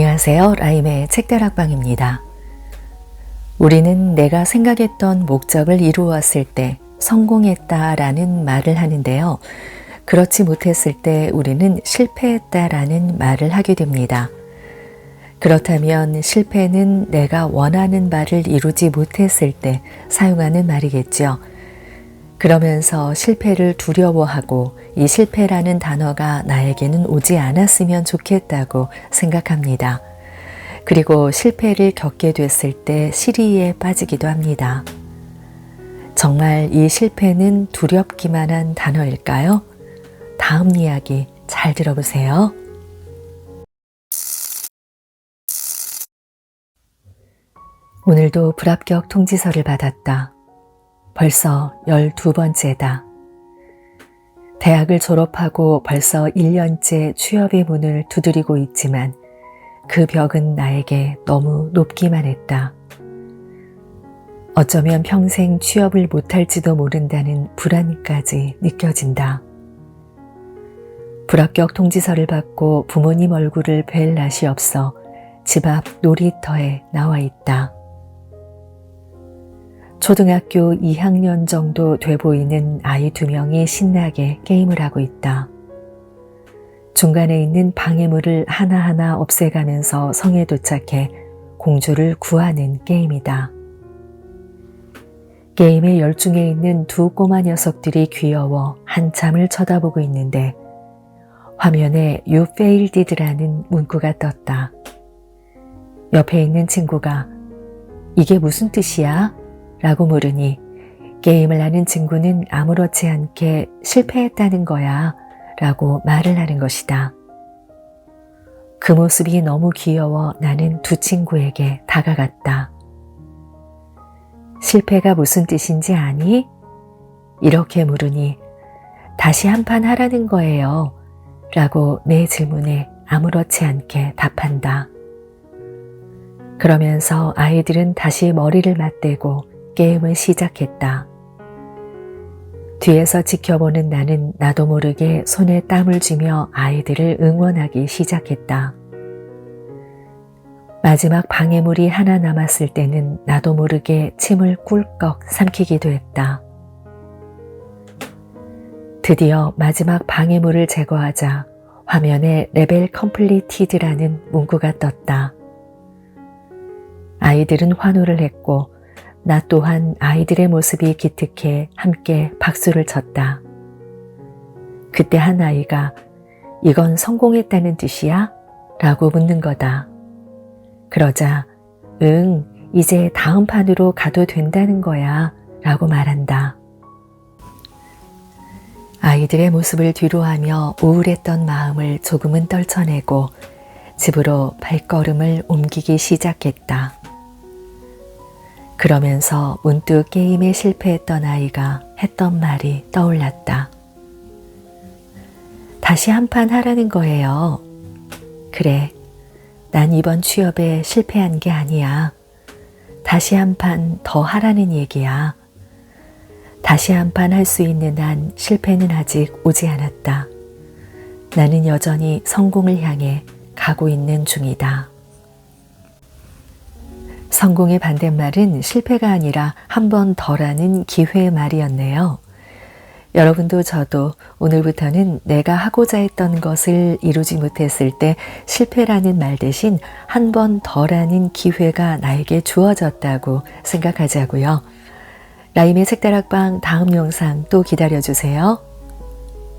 안녕하세요. 라임의 책다락방입니다. 우리는 내가 생각했던 목적을 이루었을 때 성공했다 라는 말을 하는데요. 그렇지 못했을 때 우리는 실패했다 라는 말을 하게 됩니다. 그렇다면 실패는 내가 원하는 바를 이루지 못했을 때 사용하는 말이겠죠. 그러면서 실패를 두려워하고 이 실패라는 단어가 나에게는 오지 않았으면 좋겠다고 생각합니다. 그리고 실패를 겪게 됐을 때 시리에 빠지기도 합니다. 정말 이 실패는 두렵기만 한 단어일까요? 다음 이야기 잘 들어보세요. 오늘도 불합격 통지서를 받았다. 벌써 12번째다. 대학을 졸업하고 벌써 1년째 취업의 문을 두드리고 있지만 그 벽은 나에게 너무 높기만 했다. 어쩌면 평생 취업을 못할지도 모른다는 불안까지 느껴진다. 불합격 통지서를 받고 부모님 얼굴을 뵐 낯이 없어 집 앞 놀이터에 나와 있다. 초등학교 2학년 정도 돼 보이는 아이 두 명이 신나게 게임을 하고 있다. 중간에 있는 방해물을 하나하나 없애가면서 성에 도착해 공주를 구하는 게임이다. 게임에 열중해 있는 두 꼬마 녀석들이 귀여워 한참을 쳐다보고 있는데 화면에 You failed라는 문구가 떴다. 옆에 있는 친구가 이게 무슨 뜻이야? 라고 물으니 게임을 하는 친구는 아무렇지 않게 실패했다는 거야 라고 말을 하는 것이다. 그 모습이 너무 귀여워 나는 두 친구에게 다가갔다. 실패가 무슨 뜻인지 아니? 이렇게 물으니 다시 한 판 하라는 거예요. 라고 내 질문에 아무렇지 않게 답한다. 그러면서 아이들은 다시 머리를 맞대고 게임을 시작했다. 뒤에서 지켜보는 나는 나도 모르게 손에 땀을 쥐며 아이들을 응원하기 시작했다. 마지막 방해물이 하나 남았을 때는 나도 모르게 침을 꿀꺽 삼키기도 했다. 드디어 마지막 방해물을 제거하자 화면에 레벨 컴플리티드라는 문구가 떴다. 아이들은 환호를 했고 나 또한 아이들의 모습이 기특해 함께 박수를 쳤다. 그때 한 아이가 이건 성공했다는 뜻이야? 라고 묻는 거다. 그러자 응, 이제 다음 판으로 가도 된다는 거야 라고 말한다. 아이들의 모습을 뒤로하며 우울했던 마음을 조금은 떨쳐내고 집으로 발걸음을 옮기기 시작했다. 그러면서 문득 게임에 실패했던 아이가 했던 말이 떠올랐다. 다시 한 판 하라는 거예요. 그래, 난 이번 취업에 실패한 게 아니야. 다시 한 판 더 하라는 얘기야. 다시 한 판 할 수 있는 한 실패는 아직 오지 않았다. 나는 여전히 성공을 향해 가고 있는 중이다. 성공의 반대말은 실패가 아니라 한 번 더라는 기회의 말이었네요. 여러분도 저도 오늘부터는 내가 하고자 했던 것을 이루지 못했을 때 실패라는 말 대신 한 번 더라는 기회가 나에게 주어졌다고 생각하자고요. 라임의 색다락방 다음 영상 또 기다려주세요.